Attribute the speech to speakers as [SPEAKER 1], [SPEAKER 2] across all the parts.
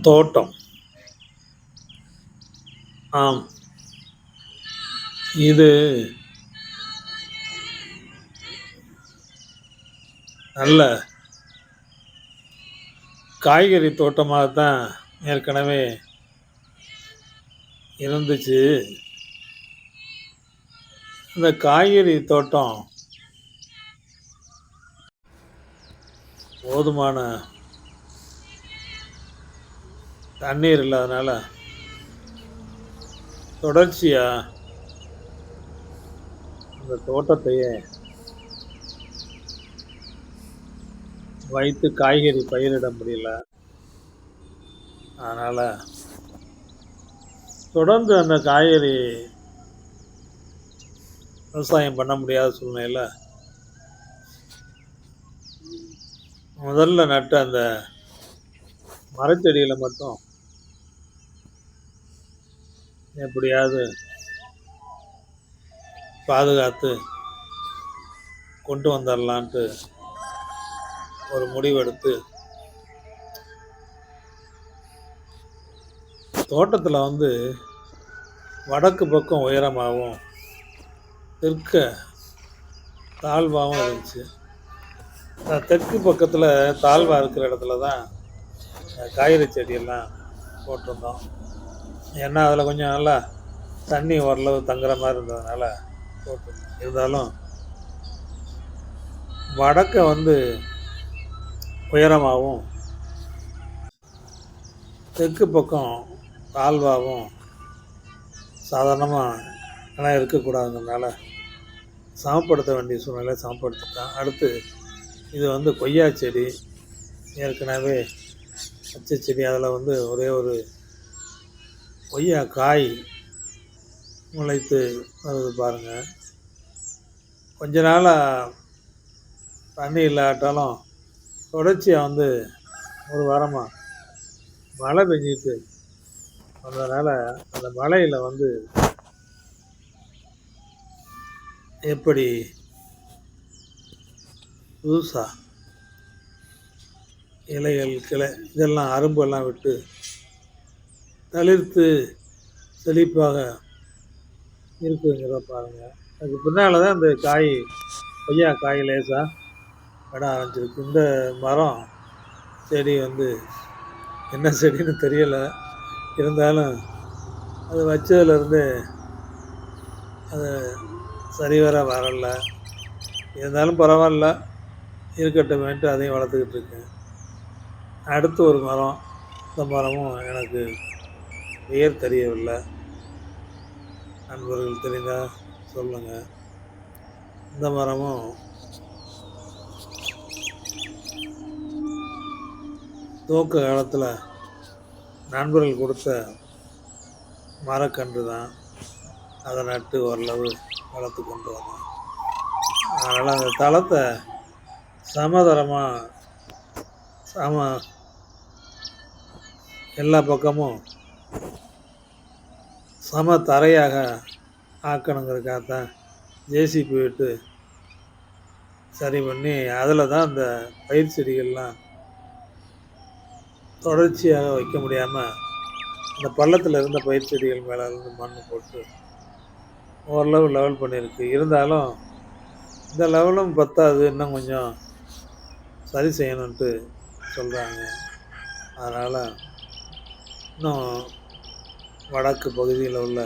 [SPEAKER 1] தோட்டம். ஆம். இது நல்ல காய்கறி தோட்டமாக தான் ஏற்கனவே இருந்துச்சு. இந்த காய்கறி தோட்டம் போதுமான தண்ணீர் இல்லாதனால தொடர்ச்சியாக அந்த தோட்டத்தையே வைத்து காய்கறி பயிரிட முடியல. அதனால் தொடர்ந்து அந்த காய்கறி விவசாயம் பண்ண முடியாத சூழ்நிலையில் முதல்ல நட்ட அந்த மரச்செடிகளை மட்டும் எப்படியாவது பாதுகாத்து கொண்டு வந்துடலான்ட்டு ஒரு முடிவெடுத்து தோட்டத்தில் வந்து வடக்கு பக்கம் உயரமாகவும் தெற்க தாழ்வாகவும் இருந்துச்சு. தெற்கு பக்கத்தில் தாழ்வாக இருக்கிற இடத்துல தான் காய்கறி செடியெல்லாம் போட்டிருந்தோம். ஏன்னா அதில் கொஞ்சம் நல்லா தண்ணி ஓரளவு தங்குற மாதிரி இருந்ததுனால போட்டு இருந்தாலும் வடக்கை வந்து உயரமாகவும் தெற்கு பக்கம் தாழ்வாகவும் சாதாரணமாக ஆனால் இருக்கக்கூடாதுங்கிறனால சமப்படுத்த வேண்டிய சூழ்நிலை சமப்படுத்திட்டான். அடுத்து இது வந்து கொய்யா செடி ஏற்கனவே பச்சை செடி அதில் வந்து ஒரே ஒரு கொய்யா காய் முளைத்து வருது பாருங்கள் கொஞ்ச நாளாக தண்ணி இல்லாட்டாலும் தொடர்ச்சியாக வந்து ஒரு வாரமாக மழை பெஞ்சிட்டு வந்ததுனால அந்த மழையில் வந்து எப்படி புதுசாக இலைகள் கிளை இதெல்லாம் அரும்பெல்லாம் விட்டு தளிர்த்து செழிப்பாக இருக்குங்கிறத பாருங்கள் அதுக்கு பின்னால் தான் இந்த காய் கொய்யா காய் லேசாக விட ஆரம்பிச்சிருக்கு. இந்த மரம் செடி வந்து என்ன செடின்னு தெரியலை. இருந்தாலும் அது வச்சதுலேருந்து அது சரிவர வரல. இருந்தாலும் பரவாயில்ல. இருக்கட்டுமேன்ட்டு அதையும் வளர்த்துக்கிட்டு இருக்கேன். அடுத்து ஒரு மரம் இந்த மரமும் எனக்கு பெயர் தெரியவில்லை. நண்பர்கள் தெரிந்தால் சொல்லுங்கள் இந்த மரமும் துவக்க காலத்தில் நண்பர்கள் கொடுத்த மரக்கன்று தான். அதை நட்டு ஓரளவு வளர்த்து கொண்டு வந்தோம் அதனால் அந்த தளத்தை சமதரமாக சம எல்லா பக்கமும் சம தரையாக ஆக்கணுங்கிறதுக்காக தான் ஜேசிபி விட்டு சரி பண்ணி அதில் தான் அந்த பயிர் செடிகள்லாம் தொடர்ச்சியாக வைக்க முடியாமல் அந்த பள்ளத்தில் இருந்த பயிர் செடிகள் மேலே இருந்து மண் போட்டு ஓரளவு லெவல் பண்ணியிருக்கு இருந்தாலும் இந்த லெவலும் பத்தாது இன்னும் கொஞ்சம் சரி செய்யணுன்ட்டு சொல்கிறாங்க அதனால் இன்னும் வடக்கு பகுதியில் உள்ள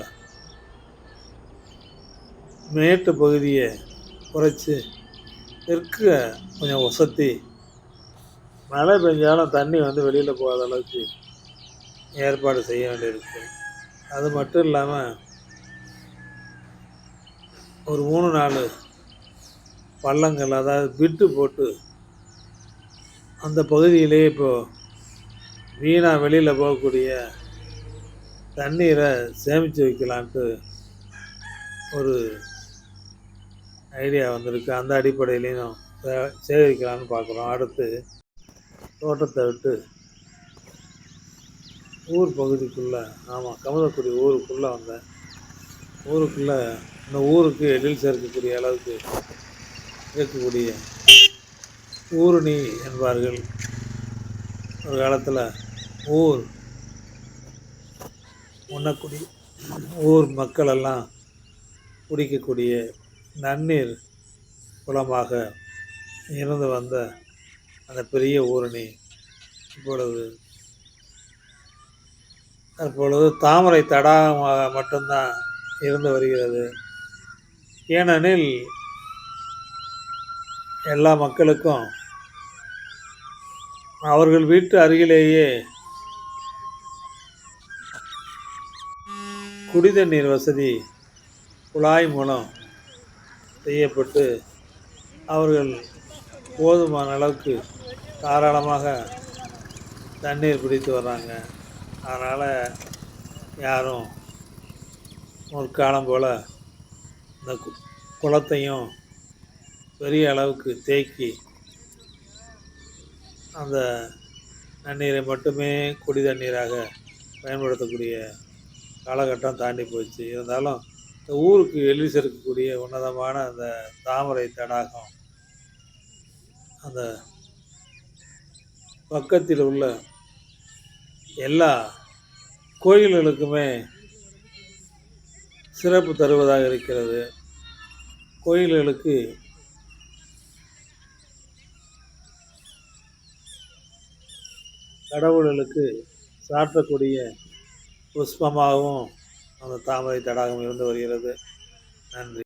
[SPEAKER 1] மேட்டு பகுதியை குறைச்சி இருக்க கொஞ்சம் ஒசத்தி மழை பெஞ்சாலும் தண்ணி வந்து வெளியில் போகாத அளவுக்கு ஏற்பாடு செய்ய வேண்டியிருக்கு. அது மட்டும் இல்லாமல் ஒரு மூணு நாலு பள்ளங்கள் அதாவது பிட்டு போட்டு அந்த பகுதியிலேயே இப்போது வீணாக வெளியில் போகக்கூடிய தண்ணீரை சேமித்து வைக்கலான்ட்டு ஒரு ஐடியா வந்திருக்கு. அந்த அடிப்படையிலையும் சே- சேகரிக்கலான்னு பார்க்குறோம். அடுத்து தோட்டத்தை விட்டு ஊர் பகுதிக்குள்ளே ஆமாம் கமலக்குடி ஊருக்குள்ளே வந்தேன் ஊருக்குள்ளே இந்த ஊருக்கு எழில் சேர்க்கக்கூடிய அளவுக்கு இருக்கக்கூடிய ஊருணி என்பார்கள். ஒரு காலத்தில் ஊர் உண்ணக்கூடிய ஊர் மக்களெல்லாம் குடிக்கக்கூடிய நன்னீர் குளமாக இருந்து வந்த அந்த பெரிய ஊரணி இப்பொழுது தற்பொழுது தாமரை தடாகமாக மட்டும்தான் இருந்து வருகிறது. ஏனெனில் எல்லா மக்களுக்கும் அவர்கள் வீட்டு அருகிலேயே குடித நீர் வசதி குழாய் மூலம் செய்யப்பட்டு அவர்கள் போதுமான அளவுக்கு தாராளமாக தண்ணீர் பிடித்து வர்றாங்க. அதனால் யாரும் முற்காலம் போல் இந்த கு- குளத்தையும் பெரிய அளவுக்கு தேக்கி அந்த தண்ணீரை மட்டுமே குடி தண்ணீராக பயன்படுத்தக்கூடிய காலகட்டம் தாண்டி போச்சு. இருந்தாலும் இந்த ஊருக்கு எள்ளி சேர்க்கக்கூடிய உன்னதமான அந்த தாமரை தடாகம் அந்த பக்கத்தில் உள்ள எல்லா கோயில்களுக்குமே சிறப்பு தருவதாக இருக்கிறது. கோயில்களுக்கு கடவுள்களுக்கு சாற்றக்கூடிய புஷ்பமாகவும் அந்த தாமரை தடாகம் இருந்து வருகிறது. நன்றி.